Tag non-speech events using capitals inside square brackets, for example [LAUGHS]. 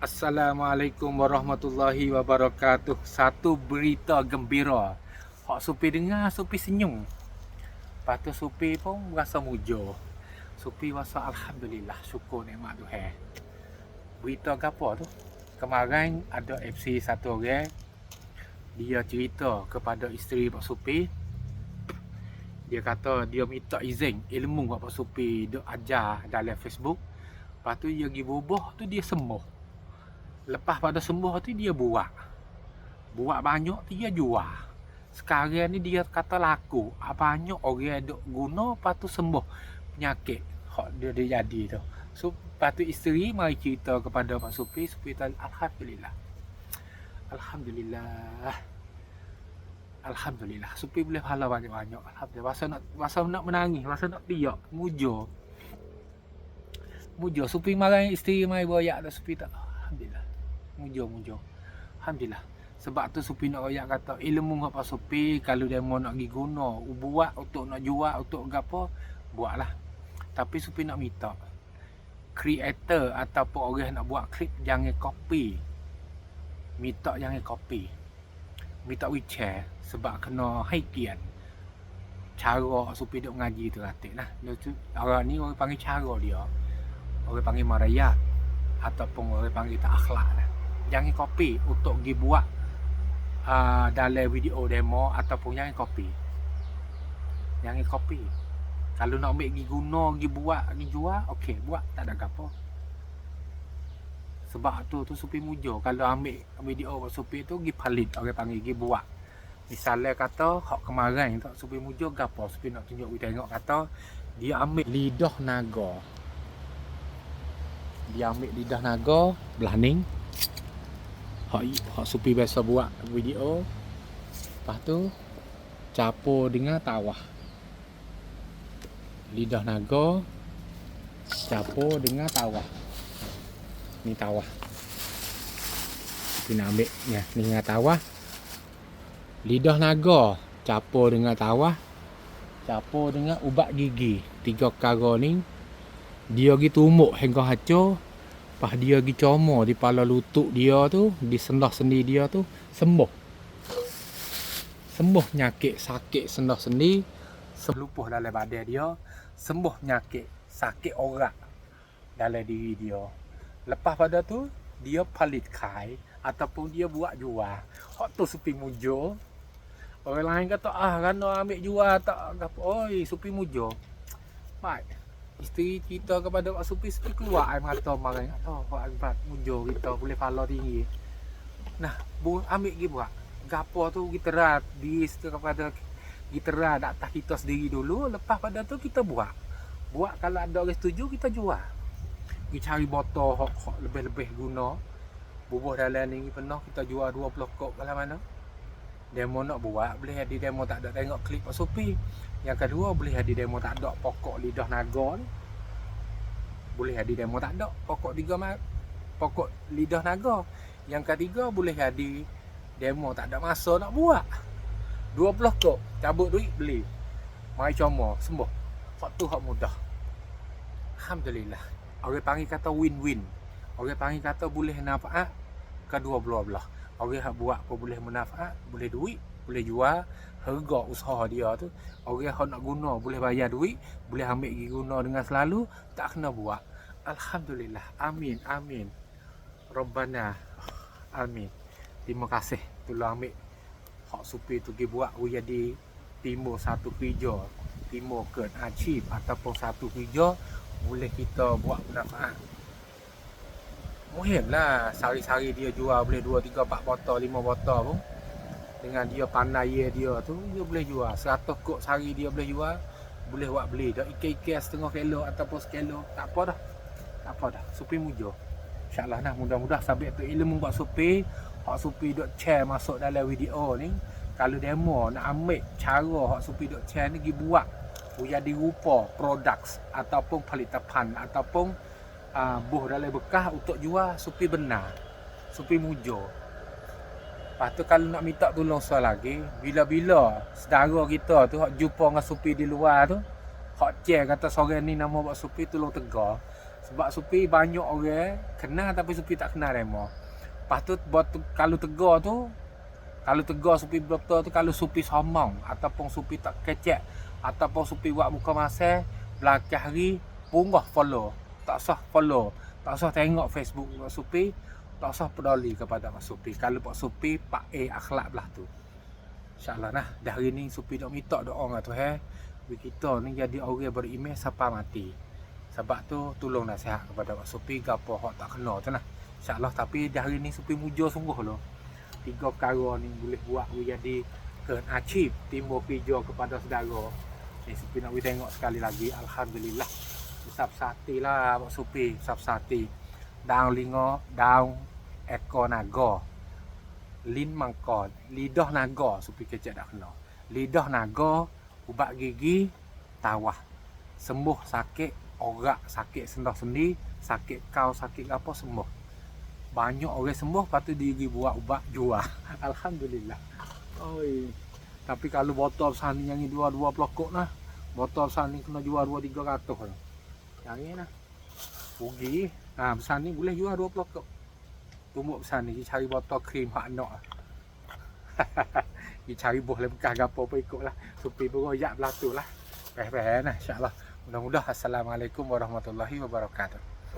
Assalamualaikum warahmatullahi wabarakatuh. Satu berita gembira. Hak Supi dengar, Supi senyum. Lepas tu Supi pun rasa mujur. Supi rasa Alhamdulillah, syukur nikmat Tuhan. Berita apa tu? Kemarin ada FC satu orang. Dia cerita kepada isteri Pak Supi. Dia kata dia minta izin ilmu Pak Supi duk ajar dalam Facebook. Lepas tu dia pergi bubuh tu dia sembuh lepas pada sembuh tu dia buat. Buat banyak dia jual. Sekarang ni dia kata laku. Apa banyak orang duk guna lepas tu sembuh. Penyakit hak dia, dia jadi tu. So lepas tu isteri mari cerita kepada Pak Supi Supi kata Alhamdulillah. Alhamdulillah. Alhamdulillah. Supi boleh pahala banyak-banyak. Alhamdulillah. Masa nak, masa nak menangis Masa nak tiak Mujur Mujur Supi marah isteri Mari boyak Supi tak mujur-mujur. Alhamdulillah. Sebab tu Supi nak royak kata ilmu apa Supi kalau dia mau nak pergi guna, buat untuk nak jual untuk apa, buatlah. Tapi Supi nak minta creator ataupun orang nak buat klip jangan copy. Minta jangan copy. Minta WeChat sebab kena haikian. Cara Supi duk ngaji tu ratik nah. Orang ni orang panggil cara dia. Orang panggil marayat ataupun orang panggil tak akhlak lah jangan copy untuk pergi buat uh, dalam video demo ataupun jangan copy. Jangan copy. Kalau nak ambil pergi guna pergi buat pergi jual okey buat. Tak ada apa sebab tu tu supi mujur kalau ambil video supi tu pergi palit orang panggil pergi buat. Misalnya kata hak kemarin tak supi mujur gapo? Supi nak tunjuk kita tengok kata dia ambil lidah naga. Dia ambil lidah naga belah ning hak hak supi biasa buat video. Lepas tu capur dengan tawah lidah naga capur dengan tawah ni tawah kita nak ambil ya ni dengan tawah lidah naga capur dengan tawah capur dengan ubat gigi. Tiga perkara ni dia gitu umuk hingga hancur Lepas dia pergi comor di pala lutut dia tu, di sendah sendi dia tu, sembuh. Sembuh nyakit sakit sendah sendi, selupuh dalam badan dia, sembuh nyakit sakit orak dalam diri dia. Lepas pada tu, dia palit kai ataupun dia buat jual. Hak tu supi mujur. Orang lain kata, ah, kan ambil jual tak. Oi, supi mujur. Baik isteri kita kepada Pak Supi Supi keluar air mata marah. Oh Pak Akbar munjur kita boleh follow tinggi. Nah bu ambil pergi buat gapo tu kita rat di kepada kita rat atas kita sendiri dulu. Lepas pada tu kita buat. Buat kalau ada orang setuju kita jual. Pergi cari botol hok, hok lebih-lebih guna. Bubuh dalam ni penuh kita jual 20 kok kalau mana. Demo nak buat boleh. Jadi demo tak ada. Tengok klip Pak Supi yang kedua boleh jadi demo tak ada pokok lidah naga ni. Boleh jadi demo tak ada pokok tiga pokok lidah naga. Yang ketiga boleh jadi demo tak ada masa nak buat. 20 kok cabut duit beli. Mai cuma sembuh. Hak tu hak mudah. Alhamdulillah. Orang panggil kata win-win. Orang panggil kata boleh nafat kedua belah belah orang yang buat pun boleh manfaat boleh duit boleh jual harga usaha dia tu. Orang yang nak guna boleh bayar duit boleh ambil pergi guna dengan selalu tak kena buat. Alhamdulillah. Amin amin. Rabbana amin. Terima kasih. Tolong ambil hak supi tu pergi buat jadi timur satu kerja timur ke achieve ataupun satu kerja boleh kita buat manfaat Muhim lah Sari-sari dia jual boleh 2, 3, 4 botol, 5 botol pun. Dengan dia pandai dia tu Dia boleh jual. 100 kok sehari dia boleh jual Boleh buat beli. Dah ikan-ikan setengah kilo ataupun sekilo Tak apa dah. Tak apa dah. Supi mujur InsyaAllah nah mudah-mudah sampai tu. Ilmu buat supi Hak supi duk share masuk dalam video ni. Kalau demo nak ambil cara hak supi duk share ni pergi buat. Jadi rupa produk ataupun pelitapan ataupun uh, buh dalam bekas untuk jual supi benar supi mujur lepas tu kalau nak minta tolong soal lagi bila-bila sedara kita tu hak jumpa dengan supi di luar tu hak cek kata seorang ni nama buat supi tolong tegar Sebab supi banyak orang kenal tapi supi tak kenal remo. Lepas tu buat tu, kalau tegur tu kalau tegur supi betul tu kalau supi somong ataupun supi tak kecek ataupun supi buat muka masa belakang hari punggah follow. Tak sah follow. Tak usah tengok Facebook Pak Supi, tak usah peduli kepada Pak Supi. Kalau Pak Supi pak A akhlak belah tu. InsyaAllah nah, dah hari ni Supi dok minta doa dengan Tuhan. Bagi kita ni jadi orang beriman sampai mati. Sebab tu tolong nasihat kepada Pak Supi gapo hak tak kena tu nah. InsyaAllah tapi dah hari ni Supi mujur sungguh loh. Tiga perkara ni boleh buat we jadi ke achieve timbul kerja kepada saudara. Ni Supi nak we tengok sekali lagi. Alhamdulillah. Sap lah Pak Supi, sap. Daun lingo, daun ekor naga. Lin mangkon, lidah naga Supi kecek dah kena. Lidah naga, ubat gigi, tawah. Sembuh sakit, orak sakit sendah sendi, sakit kau, sakit apa sembuh. Banyak orang sembuh, lepas tu diri buat ubat jual. [LAUGHS] Alhamdulillah. Oi. Tapi kalau botol besar ni yang ni dua-dua pelokok lah. Botol besar ni kena jual dua tiga ratus lah. Yang ni lah. Rugi. Ha, besar ni boleh jual dua pelokok. Tumbuk besar ni, dia cari botol krim hak nak. [LAUGHS] dia cari boleh bekas ke apa-apa ikut lah. Supi beroyak belah tu lah. Peh-peh lah insyaAllah. Mudah-mudah. Assalamualaikum warahmatullahi wabarakatuh.